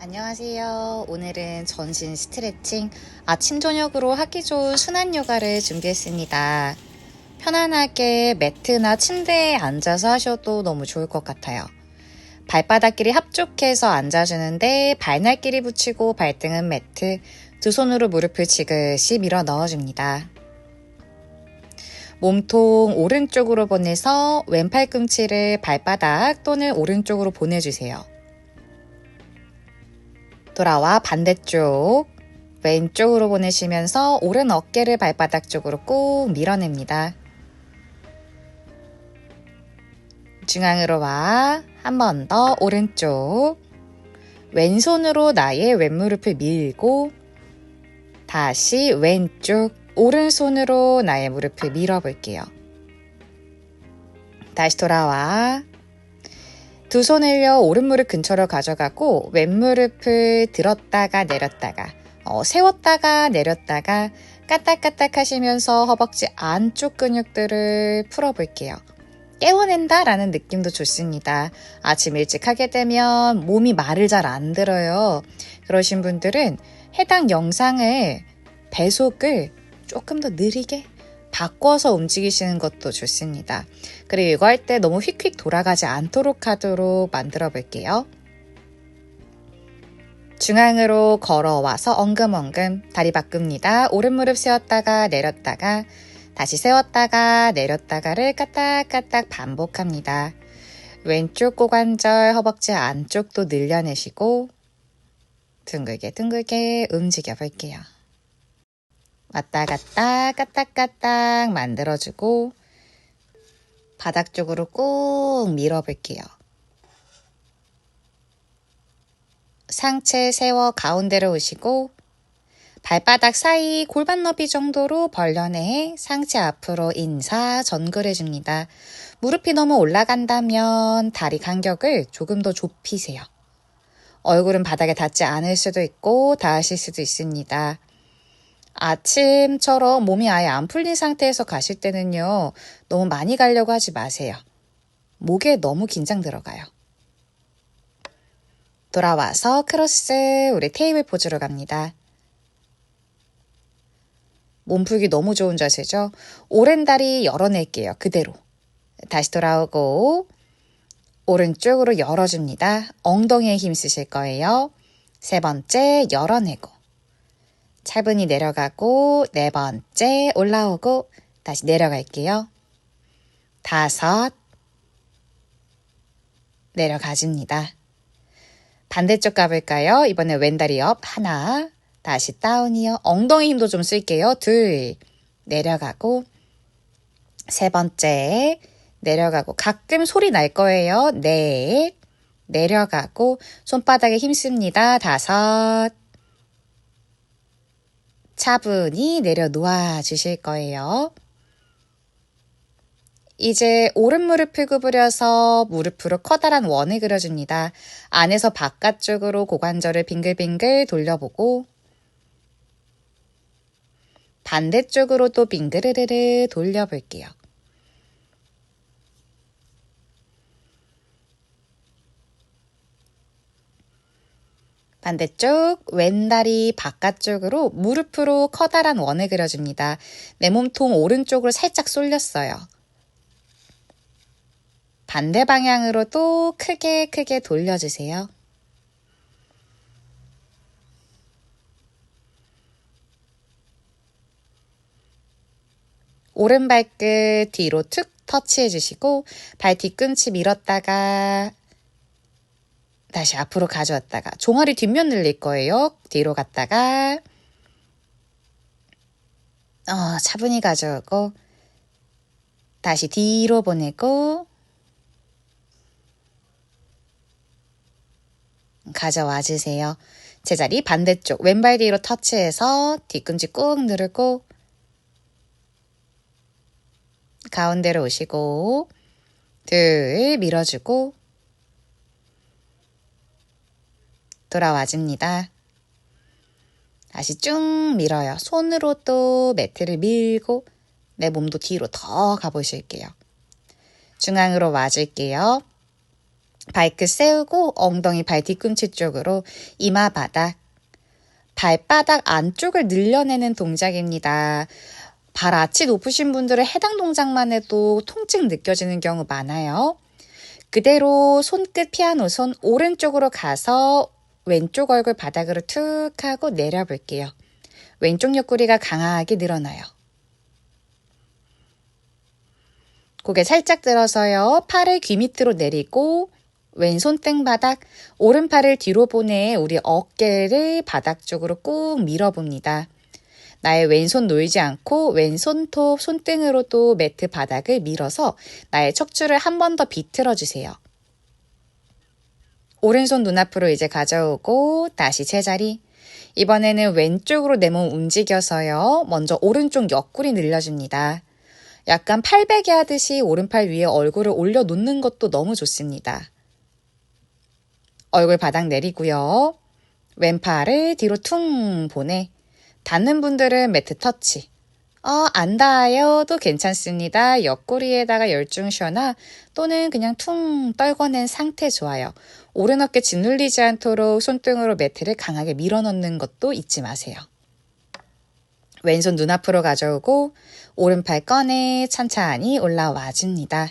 안녕하세요. 오늘은 전신 스트레칭, 아침, 저녁으로 하기 좋은 순환 요가를 준비했습니다. 편안하게 매트나 침대에 앉아서 하셔도 너무 좋을 것 같아요. 발바닥끼리 합죽해서 앉아주는데 발날끼리 붙이고 발등은 매트, 두 손으로 무릎을 지그시 밀어 넣어줍니다. 몸통 오른쪽으로 보내서 왼팔 꿈치를 발바닥 또는 오른쪽으로 보내주세요. 돌아와 반대쪽 왼쪽으로 보내시면서 오른 어깨를 발바닥 쪽으로 꾹 밀어냅니다. 중앙으로 와. 한 번 더 오른쪽. 왼손으로 나의 왼무릎을 밀고 다시 왼쪽 오른손으로 나의 무릎을 밀어볼게요. 다시 돌아와. 두 손을요 오른무릎 근처로 가져가고 왼무릎을 들었다가 내렸다가 어, 세웠다가 내렸다가 까딱까딱 하시면서 허벅지 안쪽 근육들을 풀어볼게요. 깨워낸다 라는 느낌도 좋습니다. 아침 일찍 하게 되면 몸이 말을 잘 안 들어요. 그러신 분들은 해당 영상을 배속을 조금 더 느리게 바꿔서 움직이시는 것도 좋습니다. 그리고 이거 할 때 너무 휙휙 돌아가지 않도록 하도록 만들어 볼게요. 중앙으로 걸어와서 엉금엉금 다리 바꿉니다. 오른 무릎 세웠다가 내렸다가 다시 세웠다가 내렸다가를 까딱까딱 반복합니다. 왼쪽 고관절 허벅지 안쪽도 늘려내시고 둥글게 둥글게 움직여 볼게요. 왔다 갔다 까딱까딱 만들어주고 바닥 쪽으로 꾹 밀어볼게요. 상체 세워 가운데로 오시고 발바닥 사이 골반 너비 정도로 벌려내 상체 앞으로 인사 전글해줍니다. 무릎이 너무 올라간다면 다리 간격을 조금 더 좁히세요. 얼굴은 바닥에 닿지 않을 수도 있고 닿으실 수도 있습니다. 아침처럼 몸이 아예 안 풀린 상태에서 가실 때는요, 너무 많이 가려고 하지 마세요. 목에 너무 긴장 들어가요. 돌아와서 크로스, 우리 테이블 포즈로 갑니다. 몸풀기 너무 좋은 자세죠? 오른 다리 열어낼게요. 그대로. 다시 돌아오고, 오른쪽으로 열어줍니다. 엉덩이에 힘 쓰실 거예요. 세 번째, 열어내고. 차분히 내려가고 네 번째 올라오고 다시 내려갈게요. 다섯 내려가줍니다. 반대쪽 가볼까요? 이번에 왼다리 옆 하나 다시 다운이요. 엉덩이 힘도 좀 쓸게요. 둘 내려가고 세 번째 내려가고 가끔 소리 날 거예요. 넷 내려가고 손바닥에 힘씁니다. 다섯 차분히 내려놓아 주실 거예요. 이제 오른 무릎을 구부려서 무릎으로 커다란 원을 그려줍니다. 안에서 바깥쪽으로 고관절을 빙글빙글 돌려보고 반대쪽으로 또 빙그르르르 돌려볼게요. 반대쪽 왼다리 바깥쪽으로 무릎으로 커다란 원을 그려줍니다. 내 몸통 오른쪽으로 살짝 쏠렸어요. 반대 방향으로 또 크게 크게 돌려주세요. 오른 발끝 뒤로 툭 터치해 주시고 발 뒤꿈치 밀었다가 다시 앞으로 가져왔다가 종아리 뒷면 늘릴 거예요. 뒤로 갔다가 어, 차분히 가져오고 다시 뒤로 보내고 가져와 주세요. 제자리 반대쪽 왼발 뒤로 터치해서 뒤꿈치 꾹 누르고 가운데로 오시고 둘 밀어주고 돌아와 줍니다. 다시 쭉 밀어요. 손으로 또 매트를 밀고 내 몸도 뒤로 더 가보실게요. 중앙으로 와줄게요. 발끝 세우고 엉덩이 발 뒤꿈치 쪽으로 이마 바닥, 발바닥 안쪽을 늘려내는 동작입니다. 발 아치 높으신 분들은 해당 동작만 해도 통증 느껴지는 경우 많아요. 그대로 손끝 피아노 손 오른쪽으로 가서 왼쪽 얼굴 바닥으로 툭 하고 내려볼게요. 왼쪽 옆구리가 강하게 늘어나요. 고개 살짝 들어서요. 팔을 귀 밑으로 내리고 왼손 땡바닥, 오른팔을 뒤로 보내 우리 어깨를 바닥 쪽으로 꾹 밀어봅니다. 나의 왼손 놓이지 않고 왼손톱, 손등으로 또 매트 바닥을 밀어서 나의 척추를 한 번 더 비틀어 주세요. 오른손 눈앞으로 이제 가져오고 다시 제자리. 이번에는 왼쪽으로 내 몸 움직여서요. 먼저 오른쪽 옆구리 늘려줍니다. 약간 팔베개 하듯이 오른팔 위에 얼굴을 올려놓는 것도 너무 좋습니다. 얼굴 바닥 내리고요. 왼팔을 뒤로 퉁 보내. 닿는 분들은 매트 터치. 어, 안 닿아요도 괜찮습니다. 옆구리에다가 열중 쉬어나 또는 그냥 퉁 떨궈낸 상태 좋아요. 오른 어깨 짓눌리지 않도록 손등으로 매트를 강하게 밀어넣는 것도 잊지 마세요. 왼손 눈앞으로 가져오고 오른팔 꺼내 찬찬히 올라와 줍니다.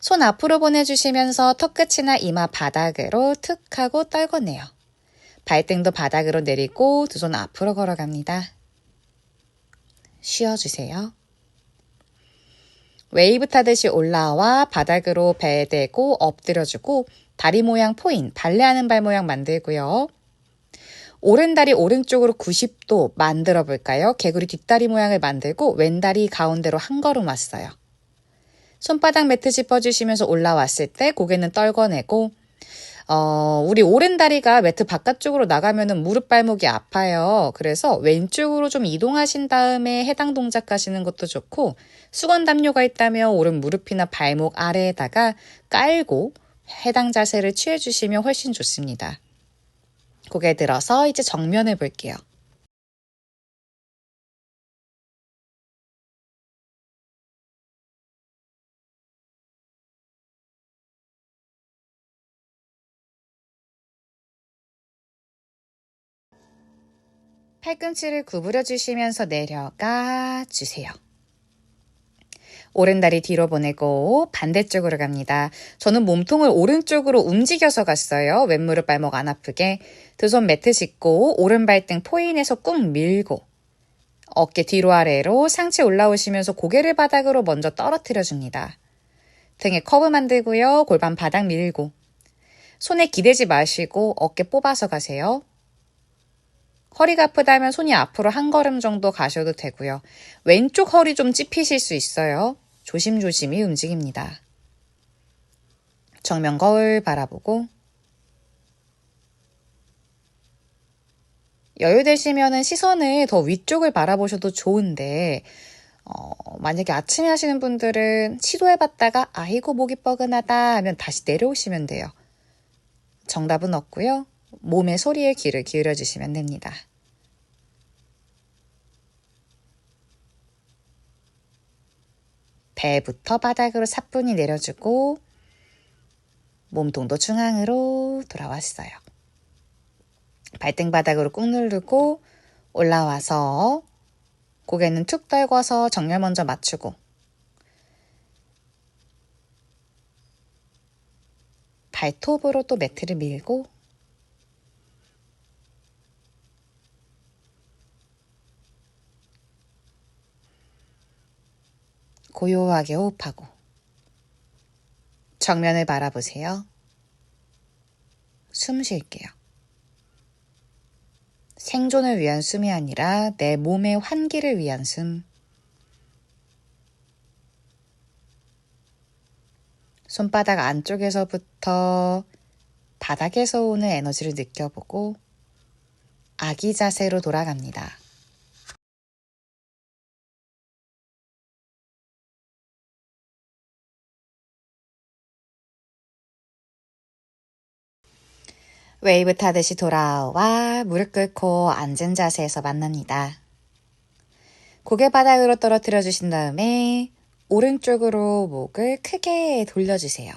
손 앞으로 보내주시면서 턱끝이나 이마 바닥으로 툭 하고 떨궈내요. 발등도 바닥으로 내리고 두 손 앞으로 걸어갑니다. 쉬어주세요. 웨이브 타듯이 올라와 바닥으로 배 대고 엎드려주고 다리 모양 포인, 발레하는 발 모양 만들고요. 오른 다리 오른쪽으로 90도 만들어 볼까요? 개구리 뒷다리 모양을 만들고 왼다리 가운데로 한 걸음 왔어요. 손바닥 매트 짚어주시면서 올라왔을 때 고개는 떨궈내고 어, 우리 오른 다리가 매트 바깥쪽으로 나가면은 무릎 발목이 아파요. 그래서 왼쪽으로 좀 이동하신 다음에 해당 동작 하시는 것도 좋고 수건 담요가 있다면 오른 무릎이나 발목 아래에다가 깔고 해당 자세를 취해 주시면 훨씬 좋습니다. 고개 들어서 이제 정면을 볼게요. 팔꿈치를 구부려 주시면서 내려가 주세요. 오른 다리 뒤로 보내고 반대쪽으로 갑니다. 저는 몸통을 오른쪽으로 움직여서 갔어요. 왼무릎 발목 안 아프게. 두 손 매트 짚고 오른 발등 포인에서 꾹 밀고 어깨 뒤로 아래로 상체 올라오시면서 고개를 바닥으로 먼저 떨어뜨려 줍니다. 등에 커브 만들고요. 골반 바닥 밀고 손에 기대지 마시고 어깨 뽑아서 가세요. 허리가 아프다면 손이 앞으로 한 걸음 정도 가셔도 되고요. 왼쪽 허리 좀 찝히실 수 있어요. 조심조심히 움직입니다. 정면 거울 바라보고 여유되시면 시선을 더 위쪽을 바라보셔도 좋은데 어, 만약에 아침에 하시는 분들은 시도해봤다가 아이고 목이 뻐근하다 하면 다시 내려오시면 돼요. 정답은 없고요. 몸의 소리에 귀를 기울여 주시면 됩니다. 배부터 바닥으로 사뿐히 내려주고 몸통도 중앙으로 돌아왔어요. 발등 바닥으로 꾹 누르고 올라와서 고개는 툭 떨궈서 정렬 먼저 맞추고 발톱으로 또 매트를 밀고 고요하게 호흡하고 정면을 바라보세요. 숨 쉴게요. 생존을 위한 숨이 아니라 내 몸의 환기를 위한 숨. 손바닥 안쪽에서부터 바닥에서 오는 에너지를 느껴보고 아기 자세로 돌아갑니다. 웨이브 타듯이 돌아와 무릎 꿇고 앉은 자세에서 만납니다. 고개 바닥으로 떨어뜨려 주신 다음에 오른쪽으로 목을 크게 돌려주세요.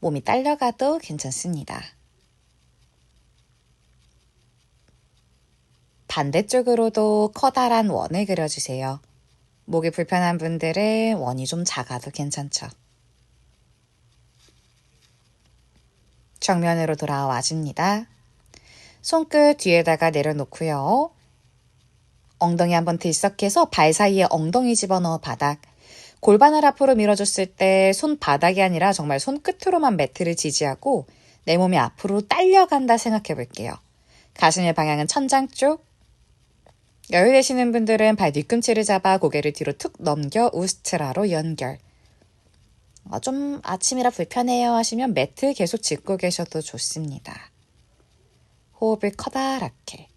몸이 딸려가도 괜찮습니다. 반대쪽으로도 커다란 원을 그려주세요. 목이 불편한 분들은 원이 좀 작아도 괜찮죠. 정면으로 돌아와 줍니다. 손끝 뒤에다가 내려놓고요. 엉덩이 한번 들썩해서 발 사이에 엉덩이 집어넣어 바닥. 골반을 앞으로 밀어줬을 때 손바닥이 아니라 정말 손끝으로만 매트를 지지하고 내 몸이 앞으로 딸려간다 생각해 볼게요. 가슴의 방향은 천장 쪽. 여유 되시는 분들은 발 뒤꿈치를 잡아 고개를 뒤로 툭 넘겨 우스트라로 연결. 어, 좀 아침이라 불편해요 하시면 매트 계속 짚고 계셔도 좋습니다. 호흡을 커다랗게.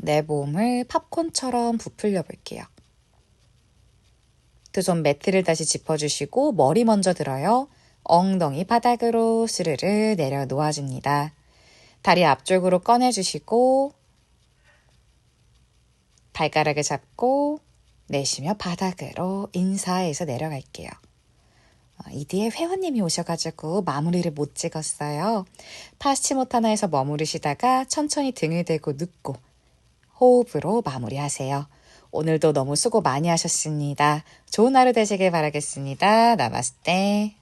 내 몸을 팝콘처럼 부풀려 볼게요. 두 손 매트를 다시 짚어주시고 머리 먼저 들어요. 엉덩이 바닥으로 스르르 내려 놓아줍니다. 다리 앞쪽으로 꺼내주시고 발가락을 잡고 내쉬며 바닥으로 인사해서 내려갈게요. 어, 이 뒤에 회원님이 오셔가지고 마무리를 못 찍었어요. 파스치모타나에서 머무르시다가 천천히 등을 대고 눕고 호흡으로 마무리하세요. 오늘도 너무 수고 많이 하셨습니다. 좋은 하루 되시길 바라겠습니다. 나마스테.